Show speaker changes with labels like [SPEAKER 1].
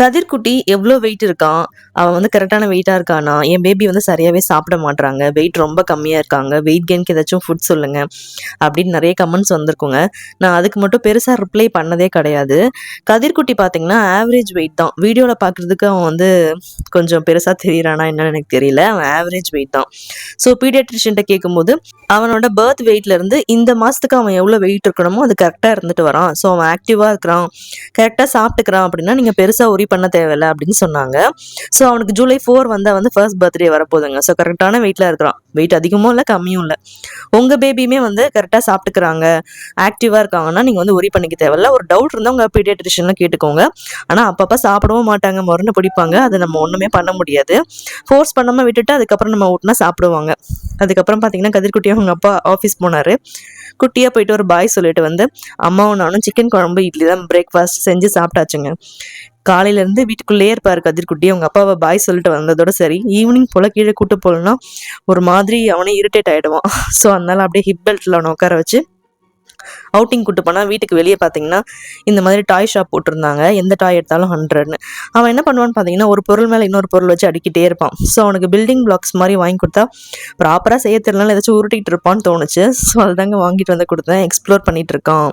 [SPEAKER 1] கதிர்குட்டி எவ்வளோ வெயிட் இருக்கான்? அவன் வந்து கரெக்டான வெயிட்டாக இருக்கானா? என் பேபி வந்து சரியாகவே சாப்பிட மாட்றாங்க. வெயிட் ரொம்ப கம்மியாக இருக்காங்க. வெயிட் கெயின்க்கு ஏதாச்சும் ஃபுட் சொல்லுங்க. அப்படின்னு நிறைய கமெண்ட்ஸ் வந்திருக்குங்க. நான் அதுக்கு மட்டும் பெருசாக ரிப்ளை பண்ணதே கிடையாது. கதிர்குட்டி பார்த்தீங்கன்னா ஆவரேஜ் வெயிட் தான். வீடியோவில் பார்க்குறதுக்கு அவன் வந்து கொஞ்சம் பெருசாக தெரியறானா என்னன்னு எனக்கு தெரியல. அவன் ஆவரேஜ் வெயிட் தான். ஸோ பீடியாட்ரிஷன்ட்ட கேட்கும்போது அவனோட பர்த் வெயிட்லேருந்து இந்த மாதத்துக்கு அவன் எவ்வளோ வெயிட் இருக்கணுமோ அது கரெக்டாக இருந்துட்டு வரான். ஸோ அவன் ஆக்டிவாக இருக்கிறான். கரெக்டாக சாப்பிட்டுக்கிறான் அப்படின்னா நீங்கள் பெருசாக ஒரி பண்ண தேவையில்ல அப்படின்னு சொன்னாங்க. ஸோ அவனுக்கு ஜூலை ஃபோர் வந்தால் வந்து ஃபர்ஸ்ட் பர்த்டே வரப்போகுதுங்க ஸோ கரெக்டான வெயிட்டில் இருக்கிறான். வெயிட் அதிகமும் இல்லை கம்மியும் இல்லை. உங்கள் பேபியுமே வந்து கரெக்டாக சாப்பிட்டுக்கிறாங்க. ஆக்டிவாக இருக்காங்கன்னா நீங்கள் வந்து ஒரி பண்ணிக்க தேவையில்ல. ஒரு டவுட் இருந்தால் உங்கள் பீடியாட்ரிஷியனில் கேட்டுக்கோங்க. ஆனால் அப்பப்போ சாப்பிடவும் மாட்டாங்க. மருந்து பிடிப்பாங்க. அதை நம்ம ஒன்றுமே பண்ண முடியாது. ஃபோர்ஸ் பண்ணாமல் விட்டுட்டு அதுக்கப்புறம் நம்ம ஊட்டினா சாப்பிடுவாங்க. அதுக்கப்புறம் பார்த்தீங்கன்னா கதிர்குட்டி அவங்க அப்பா ஆஃபீஸ் போனார். குட்டியாக போயிட்டு ஒரு பாய் சொல்லிட்டு வந்து அம்மாவும் நானும் சிக்கன் குழம்பு இட்லி தான் பிரேக்ஃபாஸ்ட் செஞ்சு சாப்பிட்டாச்சுங்க. காலையிலேருந்து வீட்டுக்குள்ளேயே இருப்பார் கதிர்குட்டி அவங்க அப்பாவை பாய் சொல்லிட்டு வந்ததோட சரி ஈவினிங் போல் கீழே கூட்டு போகலன்னா ஒரு மாதிரி அவனே இரிட்டேட் ஆகிடுவான் ஸோ அதனால அப்படியே ஹிப் பெல்ட்டில் அவனை உட்கார வச்சு அவுட்டிங் கூட்டு போனால் வீட்டுக்கு வெளியே பார்த்தீங்கன்னா இந்த மாதிரி டாய் ஷாப் போட்டிருந்தாங்க. எந்த டாய் எடுத்தாலும் ஹண்ட்ரட்னு அவன் என்ன பண்ணுவான்னு பார்த்தீங்கன்னா ஒரு பொருள் மேலே இன்னொரு பொருள் வச்சு அடிக்கிட்டே இருப்பான். ஸோ அவனுக்கு பில்டிங் பிளாக்ஸ் மாதிரி வாங்கி கொடுத்தா ப்ராப்பராக செய்ய தெரியலனால ஏதாச்சும் உருட்டிகிட்டு இருப்பான்னு தோணுச்சு. ஸோ அதுதாங்க வாங்கிட்டு வந்து கொடுத்தேன். எக்ஸ்ப்ளோர் பண்ணிகிட்டு இருக்கான்.